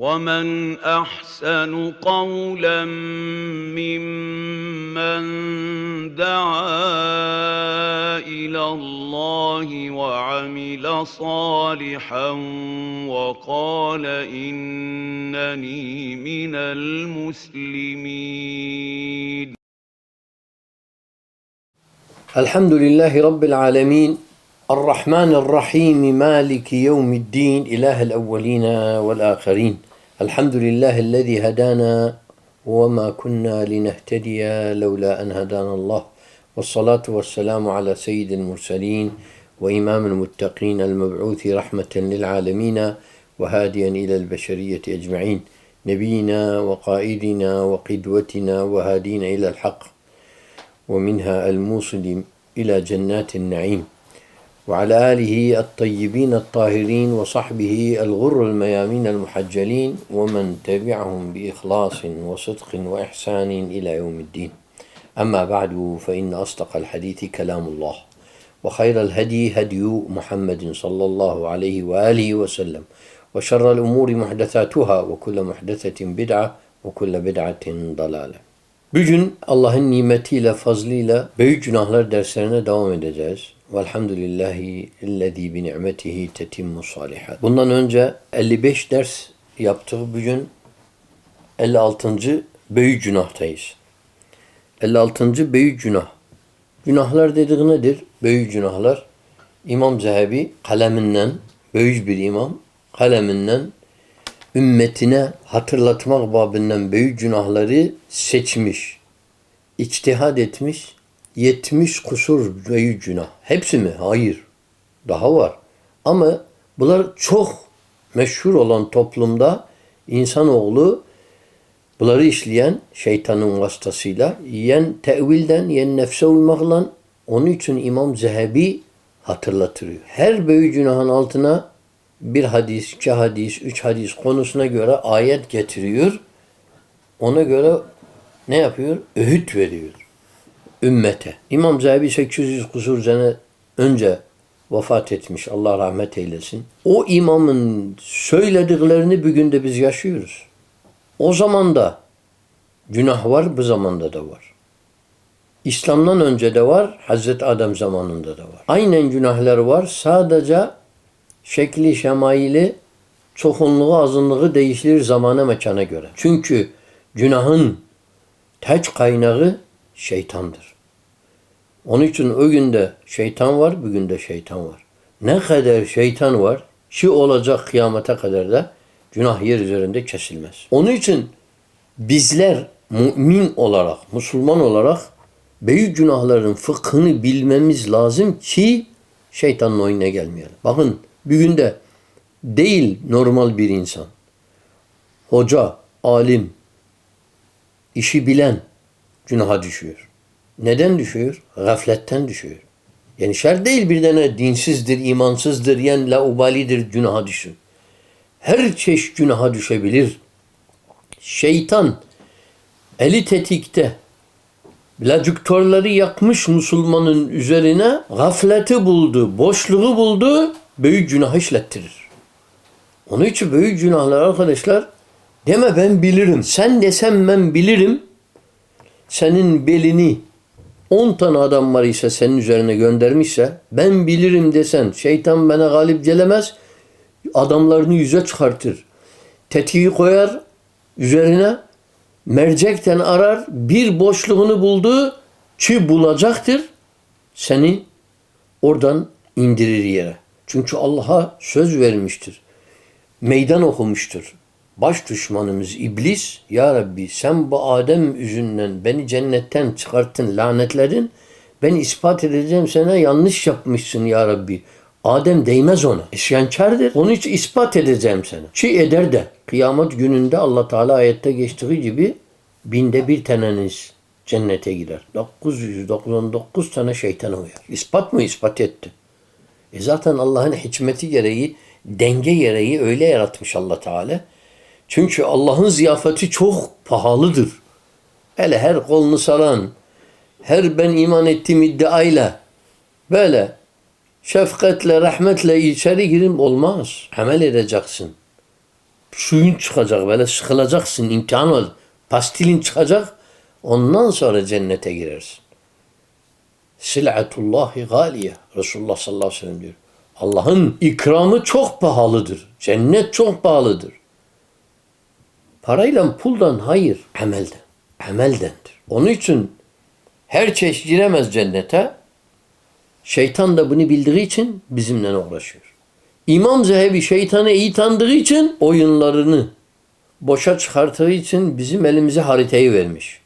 ومن احسن قولا ممن دعا إلى الله وعمل صالحا وقال انني من المسلمين. الحمد لله رب العالمين. الرحمن الرحيم مالك يوم الدين إله الأولين والآخرين. الحمد لله الذي هدانا وما كنا لنهتدي لولا أن هدانا الله والصلاة والسلام على سيد المرسلين وإمام المتقين المبعوث رحمة للعالمين وهاديا إلى البشرية أجمعين نبينا وقائدنا وقدوتنا وهادينا إلى الحق ومنها الموصل إلى جنات النعيم وعلى آله الطيبين الطاهرين وصحبه الغر الميامين المحجلين ومن تبعهم بإخلاص وصدق وإحسان إلى يوم الدين أما بعد فإن أصدق الحديث كلام الله وخير الهدي هدي محمد صلى الله عليه وآله وسلم وشر الأمور محدثاتها وكل محدثة بدعة وكل بدعة ضلالة Bugün Allah'ın nimetiyle, fazlıyla büyük günahlar derslerine devam edeceğiz. Velhamdülillahi illezî bi ni'metihi tetimmu salihat. Bundan önce 55 ders yaptık. Bugün 56. büyük günahtayız. 56. büyük günah. Günahlar dediği nedir? Büyük günahlar. İmam Zehebi kaleminden, büyük bir imam, kaleminden ümmetine hatırlatmak babından büyük günahları seçmiş, içtihad etmiş, 70 kusur büyük günah. Hepsi mi? Hayır. Daha var. Ama bunlar çok meşhur olan toplumda insanoğlu bunları işleyen şeytanın vasıtasıyla yen tevilden yen nefse uymakla onun için İmam Zehebi hatırlatırıyor. Her büyük günahın altına bir hadis, iki hadis, üç hadis konusuna göre ayet getiriyor. Ona göre ne yapıyor? Öğüt veriyor ümmete. İmam Zehebi 800 kusur sene önce vefat etmiş. Allah rahmet eylesin. O imamın söylediklerini bugün de biz yaşıyoruz. O zaman da günah var, bu zamanda da var. İslam'dan önce de var, Hazreti Adem zamanında da var. Aynen günahlar var. Sadece şekli, şemaili, çokunluğu, azınlığı değişir zamana mekana göre. Çünkü günahın teç kaynağı şeytandır. Onun için o günde şeytan var, bugün de şeytan var. Ne kadar şeytan var, ki olacak kıyamete kadar da günah yer üzerinde kesilmez. Onun için bizler mümin olarak, Müslüman olarak büyük günahların fıkhını bilmemiz lazım ki şeytanın oyuna gelmeyelim. Bakın bugün de değil normal bir insan. Hoca, alim, işi bilen günaha düşüyor. Neden düşüyor? Gafletten düşüyor. Yani şer değil bir tane dinsizdir, imansızdır, yani laubalidir günaha düşün. Her çeşit günaha düşebilir. Şeytan eli tetikte lacuktorları yakmış Müslümanın üzerine gafleti buldu, boşluğu buldu, büyük günah işlettirir. Onun için büyük günahlar arkadaşlar deme ben bilirim. Sen desem ben bilirim. Senin belini 10 tane adam var ise senin üzerine göndermişse ben bilirim desen şeytan bana galip gelemez adamlarını yüze çıkartır. Tetiği koyar üzerine mercekten arar bir boşluğunu buldu ki bulacaktır seni oradan indirir yere. Çünkü Allah'a söz vermiştir. Meydan okumuştur baş düşmanımız iblis ya Rabbi sen bu Adem yüzünden beni cennetten çıkarttın lanetledin ben ispat edeceğim sana yanlış yapmışsın ya Rabbi. Adem değmez ona. İsyankardır. Onu hiç ispat edeceğim sana. Ki eder de. Kıyamet gününde Allah Teala ayette geçtiği gibi binde bir taneniz cennete girer. 999 tane şeytan uyar. İspat mı? ispat etti. E zaten Allah'ın hikmeti gereği, denge gereği öyle yaratmış Allah Teala. Çünkü Allah'ın ziyafeti çok pahalıdır. Hele her kolunu saran, her ben iman ettiğim iddiayla böyle şefkatle, rahmetle içeri girim olmaz. Amel edeceksin. suyun çıkacak böyle sıkılacaksın imtihan var. Pastilin çıkacak ondan sonra cennete girersin. Sil'atullahi galiye. Resulullah sallallahu aleyhi ve sellem diyor. Allah'ın ikramı çok pahalıdır. Cennet çok pahalıdır. Parayla puldan hayır. Amelden. Ameldendir. Onun için her çeşit giremez cennete. Şeytan da bunu bildiği için bizimle uğraşıyor. İmam Zehebi şeytanı iyi tanıdığı için oyunlarını boşa çıkarttığı için bizim elimize haritayı vermiş.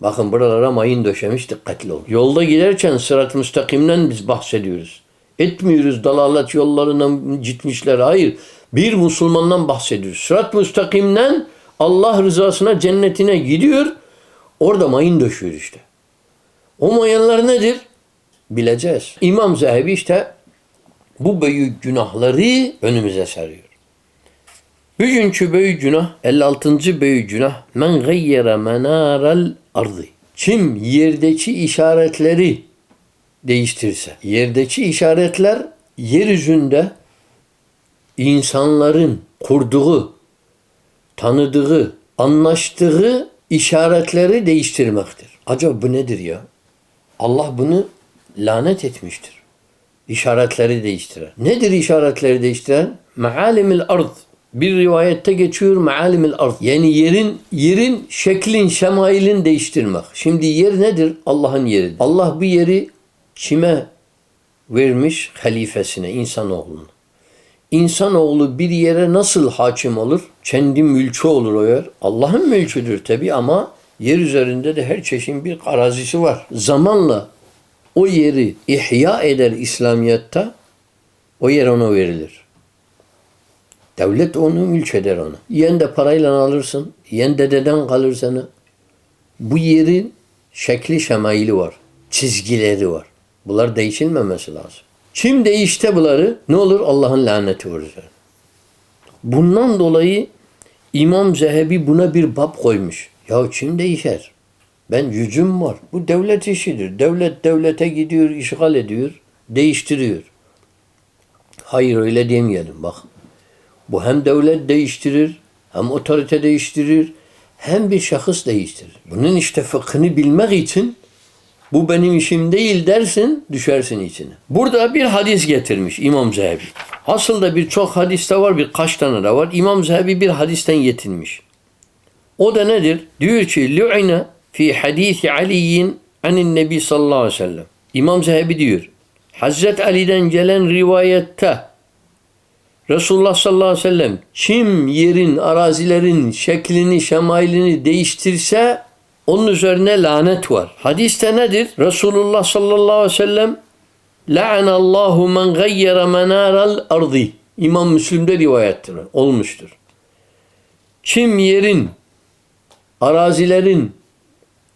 Bakın buralara mayın döşemiş dikkatli olun. Yolda giderken sırat müstakimden biz bahsediyoruz. Etmiyoruz dalalet yollarından gitmişler. Hayır. Bir Müslümandan bahsediyoruz. Sırat müstakimden Allah rızasına cennetine gidiyor. Orada mayın döşüyor işte. O mayanlar nedir? Bileceğiz. İmam Zehebi işte bu büyük günahları önümüze seriyor. Bugünkü büyük günah 56. büyük günah men gayyere menaral ardı. Kim yerdeki işaretleri değiştirse. Yerdeki işaretler yeryüzünde insanların kurduğu, tanıdığı, anlaştığı işaretleri değiştirmektir. Acaba bu nedir ya? Allah bunu lanet etmiştir. İşaretleri değiştiren. Nedir işaretleri değiştiren? Mealimil ard. Bir rivayette geçiyor mealimil ard. Yani yerin yerin şeklin, şemailin değiştirmek. Şimdi yer nedir? Allah'ın yeridir. Allah bu yeri kime vermiş? Halifesine, insanoğluna. İnsanoğlu bir yere nasıl hakim olur? Kendi mülkü olur o yer. Allah'ın mülküdür tabi ama yer üzerinde de her çeşit bir arazisi var. Zamanla o yeri ihya eder İslamiyet'te o yer ona verilir. Devlet onu mülk eder ona. Yen de parayla alırsın, yen dededen kalır sana. Bu yerin şekli şemaili var. Çizgileri var. Bunlar değişilmemesi lazım. Kim değişti bunları ne olur Allah'ın laneti vurur. Bundan dolayı İmam Zehebi buna bir bab koymuş. Ya kim değişer? Ben yüzüm var. Bu devlet işidir. Devlet devlete gidiyor, işgal ediyor, değiştiriyor. Hayır öyle demeyelim bak. Bu hem devlet değiştirir, hem otorite değiştirir, hem bir şahıs değiştirir. Bunun işte fıkhını bilmek için bu benim işim değil dersin, düşersin içine. Burada bir hadis getirmiş İmam Zehebi. Aslında birçok hadiste var, birkaç tane de var. İmam Zehebi bir hadisten yetinmiş. O da nedir? Diyor ki, Lu'ine fi hadisi Ali'yin anin Nebi sallallahu aleyhi ve sellem. İmam Zehebi diyor. Hazret Ali'den gelen rivayette Resulullah sallallahu aleyhi ve sellem kim yerin, arazilerin şeklini, şemailini değiştirse onun üzerine lanet var. Hadiste nedir? Resulullah sallallahu aleyhi ve sellem La'anallahu men gayyere menaral ardı. İmam Müslim'de rivayettir. Olmuştur. Kim yerin, arazilerin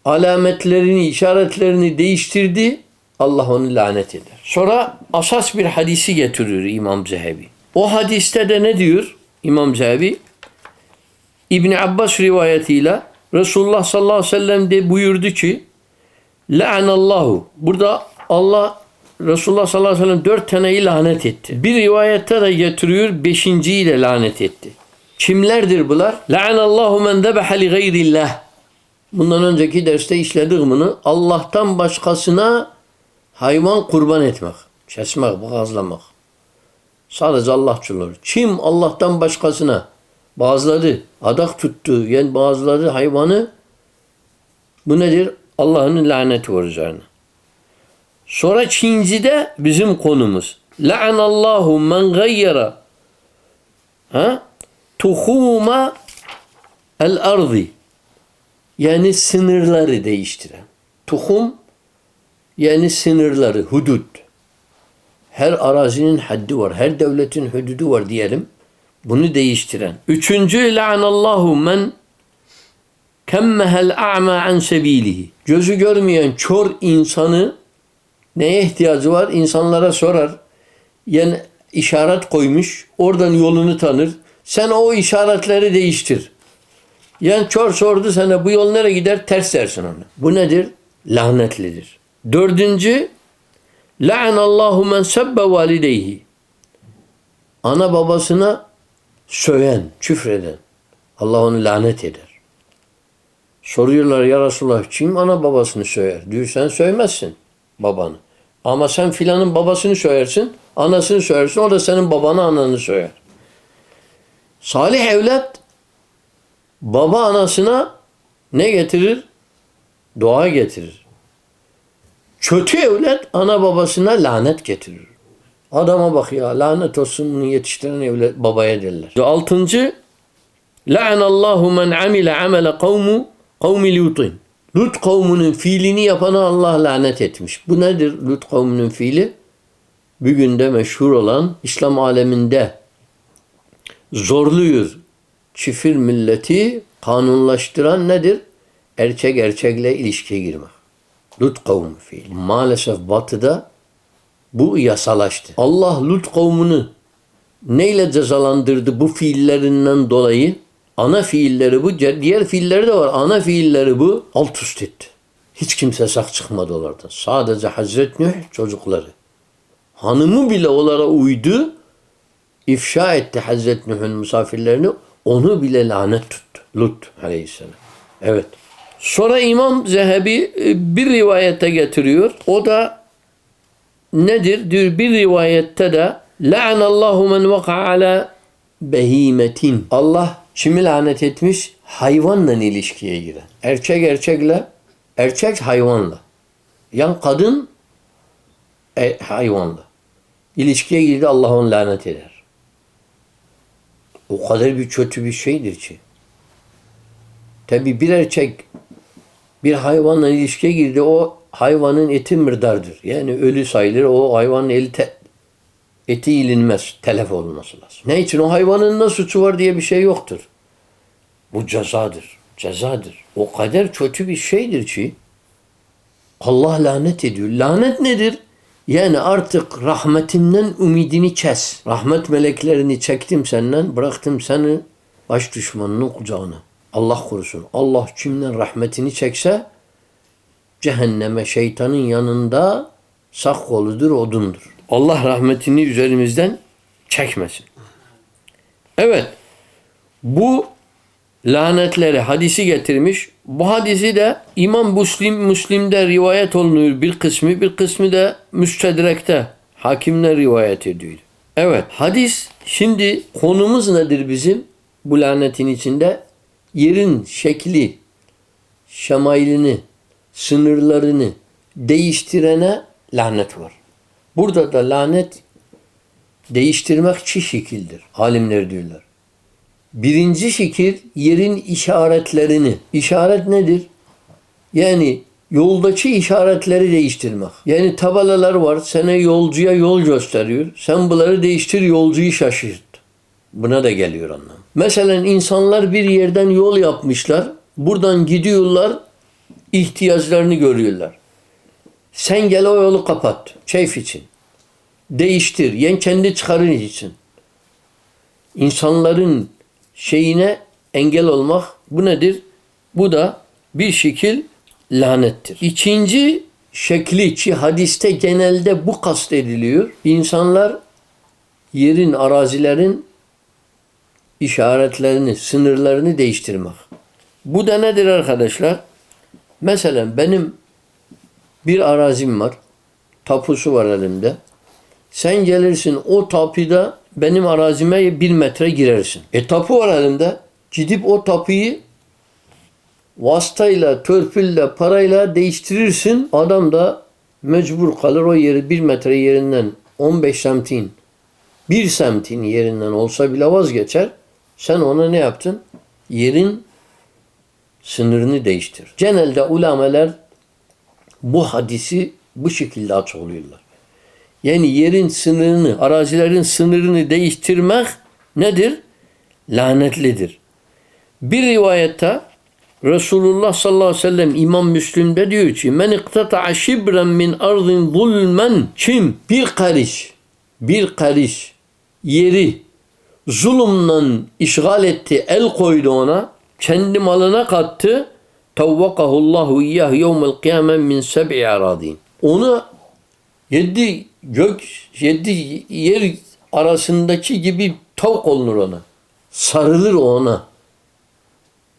alametlerini, işaretlerini değiştirdi, Allah onu lanet eder. Sonra asas bir hadisi getiriyor İmam Zehebi. O hadiste de ne diyor İmam Zehebi? İbni Abbas rivayetiyle Resulullah sallallahu aleyhi ve sellem de buyurdu ki La'anallahu. Burada Allah Resulullah sallallahu aleyhi ve sellem dört taneyi lanet etti. Bir rivayette de getiriyor beşinciyi de lanet etti. Kimlerdir bunlar? La'anallahu men zebeha li gayrillah. Bundan önceki derste işledik bunu. Allah'tan başkasına hayvan kurban etmek. Kesmek, boğazlamak. Sadece Allah olur. Kim Allah'tan başkasına bazıları adak tuttu, yani bazıları hayvanı bu nedir? Allah'ın laneti var üzerine. Sonra Çinci'de bizim konumuz. La'anallahu men gayyara ha? tuhuma el ardı yani sınırları değiştiren. Tuhum yani sınırları, hudut. Her arazinin haddi var, her devletin hududu var diyelim. Bunu değiştiren. Üçüncü la'anallahu men kemmehel a'ma an sebilihi. Gözü görmeyen kör insanı neye ihtiyacı var? İnsanlara sorar. Yani işaret koymuş. Oradan yolunu tanır. Sen o işaretleri değiştir. Yani kör sordu sana bu yol nereye gider? Ters dersin onu. Bu nedir? Lanetlidir. Dördüncü La'anallahu men sebbe valideyhi. Ana babasına söyen, küfreden Allah onu lanet eder. Soruyorlar ya Resulallah kim ana babasını söyer? Diyor sen söylemezsin babanı. Ama sen filanın babasını söylersin, anasını söylersin. O da senin babanı ananı söyler. Salih evlat baba anasına ne getirir? Dua getirir. Kötü evlat ana babasına lanet getirir. Adama bak ya lanet olsun bunu yetiştiren evlat babaya derler. Altıncı La'anallahu men amile amele kavmu kavmi Lut'in. Lut kavmunun fiilini yapana Allah lanet etmiş. Bu nedir Lut kavmunun fiili? Bugün de meşhur olan İslam aleminde zorluyor. Çifir milleti kanunlaştıran nedir? Erkek erkekle ilişkiye girmek. Lut kavmi fiili. Maalesef batıda bu yasalaştı. Allah Lut kavmunu neyle cezalandırdı bu fiillerinden dolayı? Ana fiilleri bu, diğer fiilleri de var. Ana fiilleri bu. Alt üst etti. Hiç kimse sak çıkmadı oradan. Sadece Hazret Nuh çocukları. Hanımı bile onlara uydu. ifşa etti Hazret Nuh'un misafirlerini. Onu bile lanet tuttu. Lut aleyhisselam. Evet. Sonra İmam Zehebi e, bir rivayete getiriyor. O da nedir? Diyor bir rivayette de La'anallahu men vaka ala behimetin. Allah kimi lanet etmiş? Hayvanla ilişkiye giren. Erkek erkekle, erkek hayvanla. Yani kadın e, hayvanla. İlişkiye girdi Allah onu lanet eder. O kadar bir kötü bir şeydir ki. Tabi bir erkek bir hayvanla ilişkiye girdi o hayvanın eti mırdardır. Yani ölü sayılır o hayvanın eli te- eti ilinmez. Telef olması lazım. Ne için? O hayvanın ne suçu var diye bir şey yoktur. Bu cezadır. Cezadır. O kadar kötü bir şeydir ki Allah lanet ediyor. Lanet nedir? Yani artık rahmetimden umidini kes. Rahmet meleklerini çektim senden, bıraktım seni baş düşmanının kucağına. Allah korusun. Allah kimden rahmetini çekse cehenneme şeytanın yanında sak koludur, odundur. Allah rahmetini üzerimizden çekmesin. Evet. Bu lanetleri hadisi getirmiş. Bu hadisi de İmam Müslim Müslim'de rivayet olunuyor bir kısmı, bir kısmı da Müstedrek'te hakimler rivayet ediyor. Evet, hadis şimdi konumuz nedir bizim bu lanetin içinde? Yerin şekli, şemailini, sınırlarını değiştirene lanet var. Burada da lanet değiştirmek çi şekildir. Alimler diyorlar. Birinci şekil yerin işaretlerini. İşaret nedir? Yani yoldaki işaretleri değiştirmek. Yani tabelalar var sana yolcuya yol gösteriyor. Sen bunları değiştir yolcuyu şaşırt. Buna da geliyor anlam. Mesela insanlar bir yerden yol yapmışlar. Buradan gidiyorlar ihtiyaçlarını görüyorlar. Sen gel o yolu kapat. Keyif için. Değiştir. Yen kendi çıkarın için. İnsanların şeyine engel olmak bu nedir? Bu da bir şekil lanettir. İkinci şekli ki hadiste genelde bu kastediliyor. İnsanlar yerin, arazilerin işaretlerini, sınırlarını değiştirmek. Bu da nedir arkadaşlar? Mesela benim bir arazim var. Tapusu var elimde. Sen gelirsin o tapuda benim arazime bir metre girersin. E tapu var elimde. Gidip o tapuyu vasıtayla, törpülle, parayla değiştirirsin. Adam da mecbur kalır o yeri bir metre yerinden 15 semtin, bir semtin yerinden olsa bile vazgeçer. Sen ona ne yaptın? Yerin sınırını değiştir. Genelde ulameler bu hadisi bu şekilde açıklıyorlar. Yani yerin sınırını, arazilerin sınırını değiştirmek nedir? Lanetlidir. Bir rivayette Resulullah sallallahu aleyhi ve sellem İmam Müslim'de diyor ki men iktata'a şibren min ardın zulmen kim bir karış bir karış yeri zulümle işgal etti el koydu ona kendi malına kattı tavvakahullahu iyyah yevmel kıyamen min seb'i aradin onu yedi gök yedi yer arasındaki gibi tavuk olunur ona sarılır ona.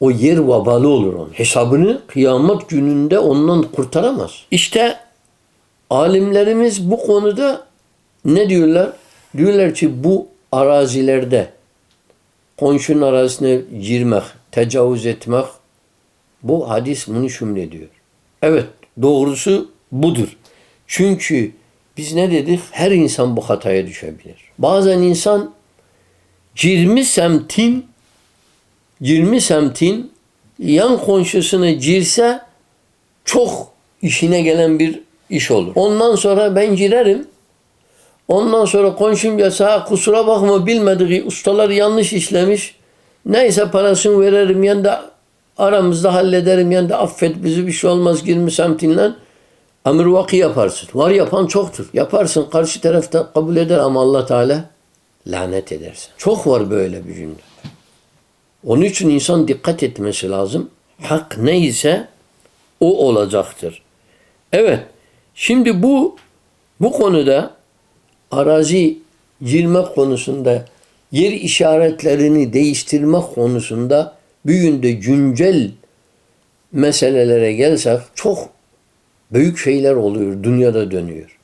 O yer vabalı olur onun. Hesabını kıyamet gününde ondan kurtaramaz. İşte alimlerimiz bu konuda ne diyorlar? Diyorlar ki bu arazilerde komşunun arazisine girmek, tecavüz etmek bu hadis bunu şümlediyor. Evet doğrusu budur. Çünkü biz ne dedik? Her insan bu hataya düşebilir. Bazen insan 20 semtin 20 semtin yan komşusuna girse çok işine gelen bir iş olur. Ondan sonra ben girerim. Ondan sonra gelse "Ha, kusura bakma bilmediği ustalar yanlış işlemiş. Neyse parasını veririm yani de aramızda hallederim yani de affet bizi bir şey olmaz 20 semtinle. Emir vaki yaparsın. Var yapan çoktur. Yaparsın karşı tarafta kabul eder ama Allah Teala lanet edersin. Çok var böyle bir cümle. Onun için insan dikkat etmesi lazım. Hak neyse o olacaktır. Evet. Şimdi bu bu konuda arazi girme konusunda yer işaretlerini değiştirme konusunda bugün de güncel meselelere gelsek çok büyük şeyler oluyor. Dünyada dönüyor.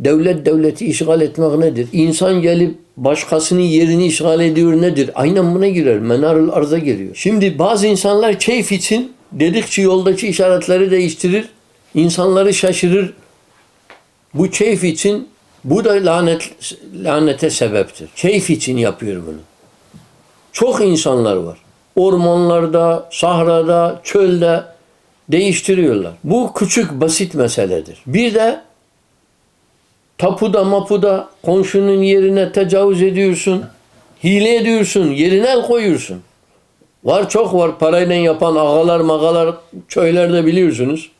Devlet devleti işgal etmek nedir? İnsan gelip başkasının yerini işgal ediyor nedir? Aynen buna girer. Menarul arza giriyor. Şimdi bazı insanlar keyif için dedikçe yoldaki işaretleri değiştirir. insanları şaşırır. Bu keyif için bu da lanet lanete sebeptir. Keyif için yapıyor bunu. Çok insanlar var. Ormanlarda, sahrada, çölde değiştiriyorlar. Bu küçük basit meseledir. Bir de tapuda mapuda komşunun yerine tecavüz ediyorsun. Hile ediyorsun. Yerine el koyuyorsun. Var çok var parayla yapan ağalar magalar köylerde biliyorsunuz.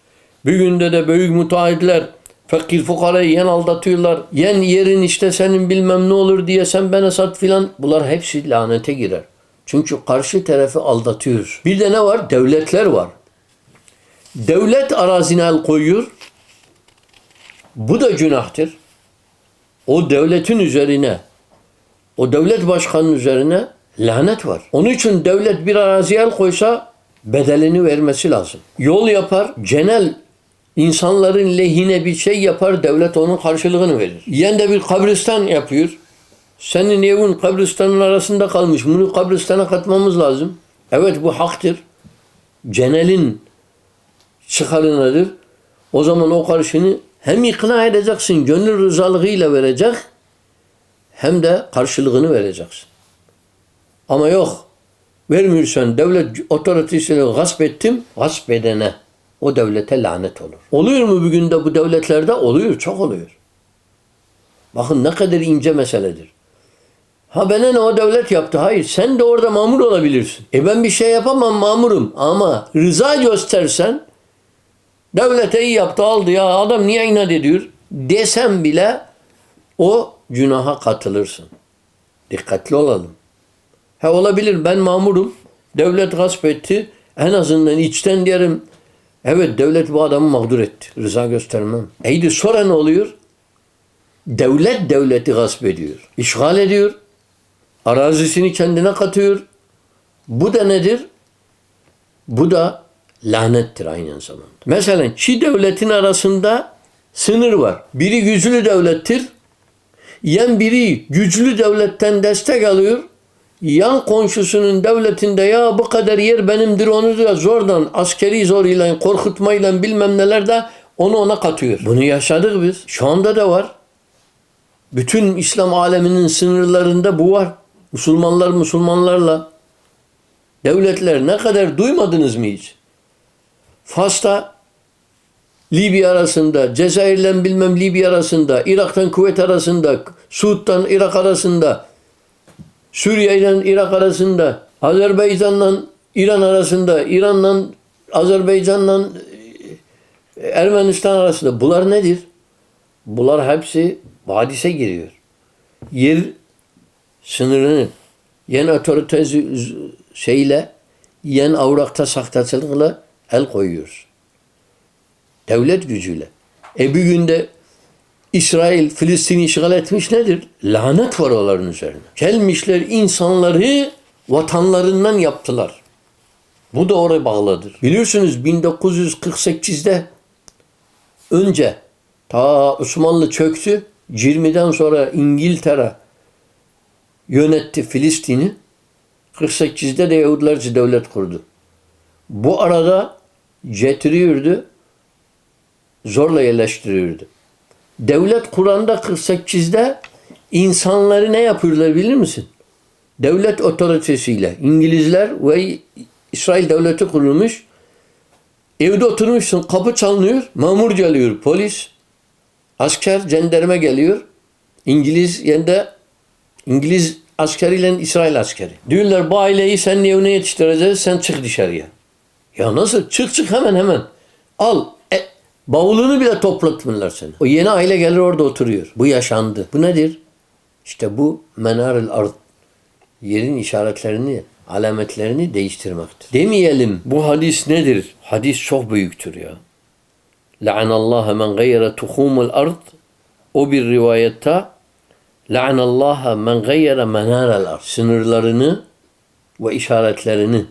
Bir günde de büyük müteahhitler fakir fukarayı yen aldatıyorlar. Yen yerin işte senin bilmem ne olur diye sen bana sat filan. Bunlar hepsi lanete girer. Çünkü karşı tarafı aldatıyoruz. Bir de ne var? Devletler var. Devlet arazine el koyuyor. Bu da günahtır. O devletin üzerine, o devlet başkanının üzerine lanet var. Onun için devlet bir araziye el koysa bedelini vermesi lazım. Yol yapar, genel insanların lehine bir şey yapar, devlet onun karşılığını verir. Yen de bir kabristan yapıyor. Senin evin kabristanın arasında kalmış. Bunu kabristana katmamız lazım. Evet bu haktır. Genelin çıkarınadır. O zaman o karşını hem ikna edeceksin, gönül rızalığıyla verecek hem de karşılığını vereceksin. Ama yok. Vermiyorsan devlet otoritesiyle gasp ettim, gasp edene o devlete lanet olur. Oluyor mu bugün de bu devletlerde? Oluyor, çok oluyor. Bakın ne kadar ince meseledir. Ha bana ne o devlet yaptı? Hayır sen de orada mamur olabilirsin. E ben bir şey yapamam mamurum ama rıza göstersen devlete iyi yaptı aldı ya adam niye inat ediyor desem bile o günaha katılırsın. Dikkatli olalım. Ha olabilir ben mamurum. Devlet gasp etti. En azından içten diyelim evet devlet bu adamı mağdur etti. Rıza göstermem. Eydi sonra ne oluyor? Devlet devleti gasp ediyor. İşgal ediyor. Arazisini kendine katıyor. Bu da nedir? Bu da lanettir aynı zamanda. Mesela iki devletin arasında sınır var. Biri güçlü devlettir. Yan biri güçlü devletten destek alıyor. Yan komşusunun devletinde ya bu kadar yer benimdir onu da zordan askeri zoruyla korkutmayla bilmem neler de onu ona katıyor. Bunu yaşadık biz. Şu anda da var. Bütün İslam aleminin sınırlarında bu var. Müslümanlar Müslümanlarla. Devletler ne kadar duymadınız mı hiç? Fas'ta Libya arasında, Cezayir'le bilmem Libya arasında, Irak'tan Kuvvet arasında, Suud'dan Irak arasında, Suriye ile Irak arasında, Azerbaycan'la İran arasında, İran'la Azerbaycan'la e, Ermenistan arasında. Bunlar nedir? Bunlar hepsi hadise giriyor. Yer sınırını yen otorite şeyle yen avrakta sahtacılıkla el koyuyoruz. Devlet gücüyle. E bir günde İsrail Filistin'i işgal etmiş nedir? Lanet var onların üzerine. Gelmişler insanları vatanlarından yaptılar. Bu da oraya bağlıdır. Biliyorsunuz 1948'de önce ta Osmanlı çöktü. 20'den sonra İngiltere yönetti Filistin'i. 48'de de Yahudilerce devlet kurdu. Bu arada getiriyordu, zorla yerleştiriyordu. Devlet Kur'an'da 48'de insanları ne yapıyorlar bilir misin? Devlet otoritesiyle İngilizler ve İsrail devleti kurulmuş. Evde oturmuşsun kapı çalınıyor. Memur geliyor polis. Asker cenderme geliyor. İngiliz yanında İngiliz askeriyle İsrail askeri. Diyorlar bu aileyi senin evine yetiştireceğiz sen çık dışarıya. Ya nasıl? Çık çık hemen hemen. Al. Bavulunu bile toplatmıyorlar seni. O yeni aile gelir orada oturuyor. Bu yaşandı. Bu nedir? İşte bu menarel ard. Yerin işaretlerini, alametlerini değiştirmektir. Demeyelim bu hadis nedir? Hadis çok büyüktür ya. La'anallaha men gayyere tuhumul ard. O bir rivayette La'anallaha men gayyere menarel ard. Sınırlarını ve işaretlerini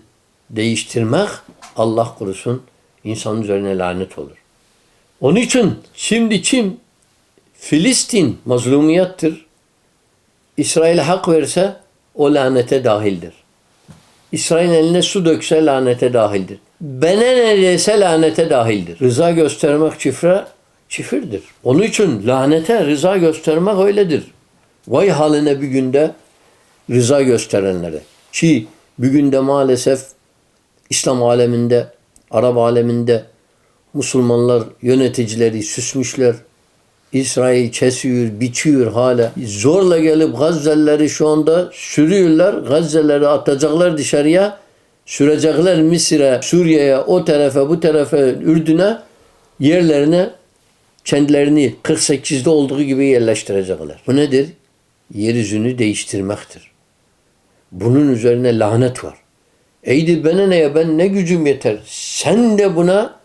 değiştirmek Allah korusun insanın üzerine lanet olur. Onun için şimdi kim Filistin mazlumiyattır. İsrail'e hak verse o lanete dahildir. İsrail eline su dökse lanete dahildir. Bene neredeyse lanete dahildir. Rıza göstermek çifre çifirdir. Onun için lanete rıza göstermek öyledir. Vay haline bir günde rıza gösterenlere. Ki bir günde maalesef İslam aleminde, Arap aleminde Müslümanlar yöneticileri süsmüşler. İsrail kesiyor, biçiyor hala. Zorla gelip Gazze'lileri şu anda sürüyorlar. Gazze'leri atacaklar dışarıya. Sürecekler Mısır'a, Suriye'ye, o tarafa, bu tarafa, Ürdün'e yerlerine kendilerini 48'de olduğu gibi yerleştirecekler. Bu nedir? Yeryüzünü değiştirmektir. Bunun üzerine lanet var. Eydi bana ne ya ben ne gücüm yeter. Sen de buna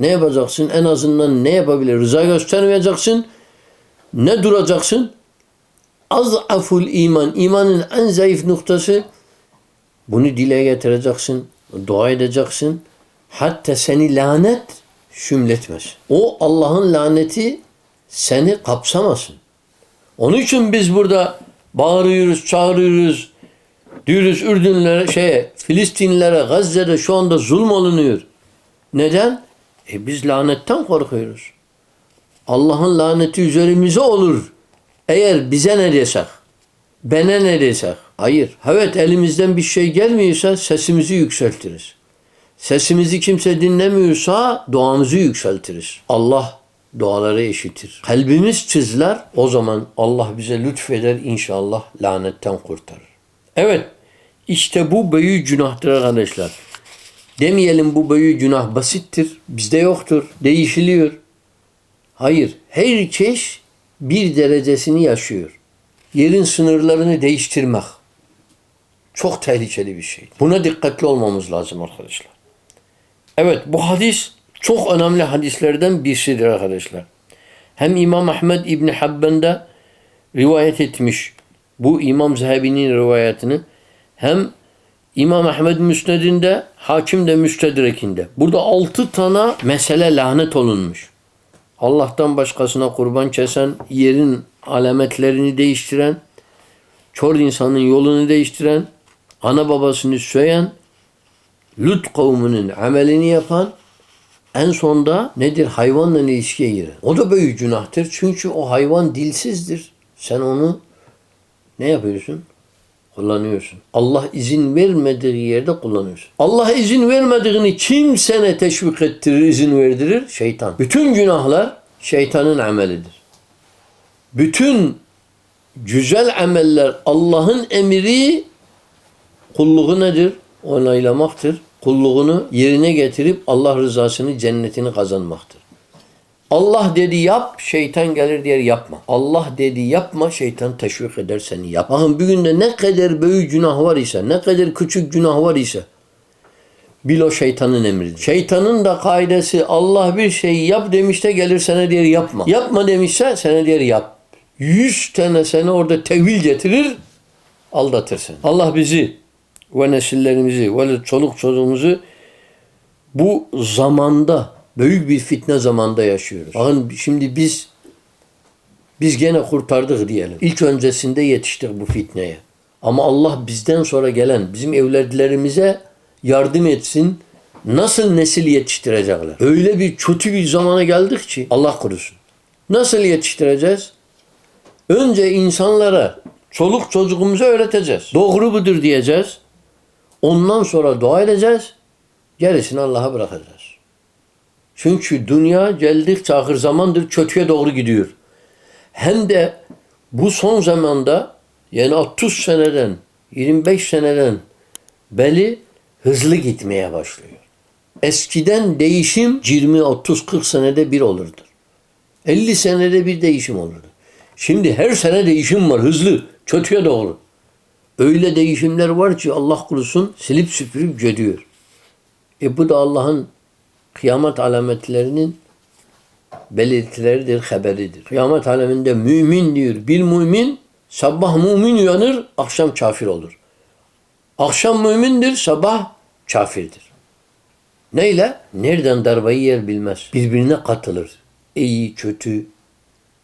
ne yapacaksın? En azından ne yapabilir? Rıza göstermeyeceksin. Ne duracaksın? Azaful iman. İmanın en zayıf noktası bunu dile getireceksin. Dua edeceksin. Hatta seni lanet şümletmez. O Allah'ın laneti seni kapsamasın. Onun için biz burada bağırıyoruz, çağırıyoruz. Diyoruz Ürdünlere, şeye, Filistinlilere, Gazze'de şu anda zulm olunuyor. Neden? E biz lanetten korkuyoruz. Allah'ın laneti üzerimize olur. Eğer bize ne desek, bana ne desek. Hayır. Evet elimizden bir şey gelmiyorsa sesimizi yükseltiriz. Sesimizi kimse dinlemiyorsa duamızı yükseltiriz. Allah duaları eşitir. Kalbimiz çizler o zaman Allah bize lütfeder inşallah lanetten kurtarır. Evet işte bu büyük günahtır arkadaşlar. Demeyelim bu büyük günah basittir. Bizde yoktur. Değişiliyor. Hayır. Herkes bir derecesini yaşıyor. Yerin sınırlarını değiştirmek. Çok tehlikeli bir şey. Buna dikkatli olmamız lazım arkadaşlar. Evet bu hadis çok önemli hadislerden birisidir arkadaşlar. Hem İmam Ahmed İbni Habben'de rivayet etmiş bu İmam Zehebi'nin rivayetini hem İmam Ahmed Müsned'inde, Hakim de Müstedrek'inde. Burada altı tane mesele lanet olunmuş. Allah'tan başkasına kurban kesen, yerin alametlerini değiştiren, çor insanın yolunu değiştiren, ana babasını söyleyen, Lut kavminin amelini yapan, en sonda nedir? Hayvanla ilişkiye giren. O da büyük günahtır. Çünkü o hayvan dilsizdir. Sen onu ne yapıyorsun? Kullanıyorsun. Allah izin vermediği yerde kullanıyorsun. Allah izin vermediğini kim sana teşvik ettirir, izin verdirir? Şeytan. Bütün günahlar şeytanın amelidir. Bütün güzel ameller Allah'ın emri kulluğu nedir? Onaylamaktır. Kulluğunu yerine getirip Allah rızasını, cennetini kazanmaktır. Allah dedi yap, şeytan gelir diğer yapma. Allah dedi yapma, şeytan teşvik eder seni yap. Bakın bir günde ne kadar büyük günah var ise, ne kadar küçük günah var ise bil o şeytanın emridir. Şeytanın da kaidesi Allah bir şey yap demişte gelir sana diğer yapma. Yapma demişse sana diğer yap. Yüz tane seni orada tevil getirir, aldatırsın. Allah bizi ve nesillerimizi ve çoluk çocuğumuzu bu zamanda büyük bir fitne zamanda yaşıyoruz. Bakın şimdi biz biz gene kurtardık diyelim. İlk öncesinde yetiştik bu fitneye. Ama Allah bizden sonra gelen bizim evlatlarımıza yardım etsin. Nasıl nesil yetiştirecekler? Öyle bir kötü bir zamana geldik ki Allah korusun. Nasıl yetiştireceğiz? Önce insanlara, çoluk çocuğumuza öğreteceğiz. Doğru budur diyeceğiz. Ondan sonra dua edeceğiz. Gerisini Allah'a bırakacağız. Çünkü dünya geldikçe ahir zamandır kötüye doğru gidiyor. Hem de bu son zamanda yani 30 seneden 25 seneden beri hızlı gitmeye başlıyor. Eskiden değişim 20, 30, 40 senede bir olurdu. 50 senede bir değişim olurdu. Şimdi her sene değişim var hızlı, kötüye doğru. Öyle değişimler var ki Allah korusun silip süpürüp gidiyor. E bu da Allah'ın kıyamet alametlerinin belirtileridir, haberidir. Kıyamet aleminde mümin diyor. Bir mümin sabah mümin uyanır, akşam kafir olur. Akşam mümindir, sabah kafirdir. Neyle? Nereden darbayı yer bilmez. Birbirine katılır. İyi, kötü.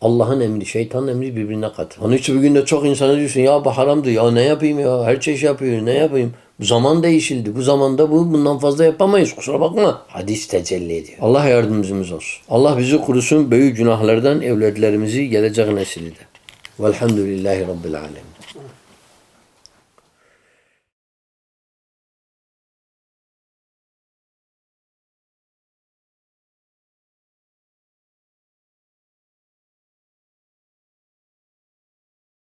Allah'ın emri, şeytanın emri birbirine katılır. Onun için bugün de çok insana diyorsun ya bu haramdı. Ya ne yapayım ya? Her şey yapıyor. Ne yapayım? Zaman değişildi. Bu zamanda bu bundan fazla yapamayız. Kusura bakma. Hadis tecelli ediyor. Allah yardımcımız olsun. Allah bizi kurusun büyük günahlardan evlatlarımızı gelecek nesili de. Velhamdülillahi Rabbil Alemin.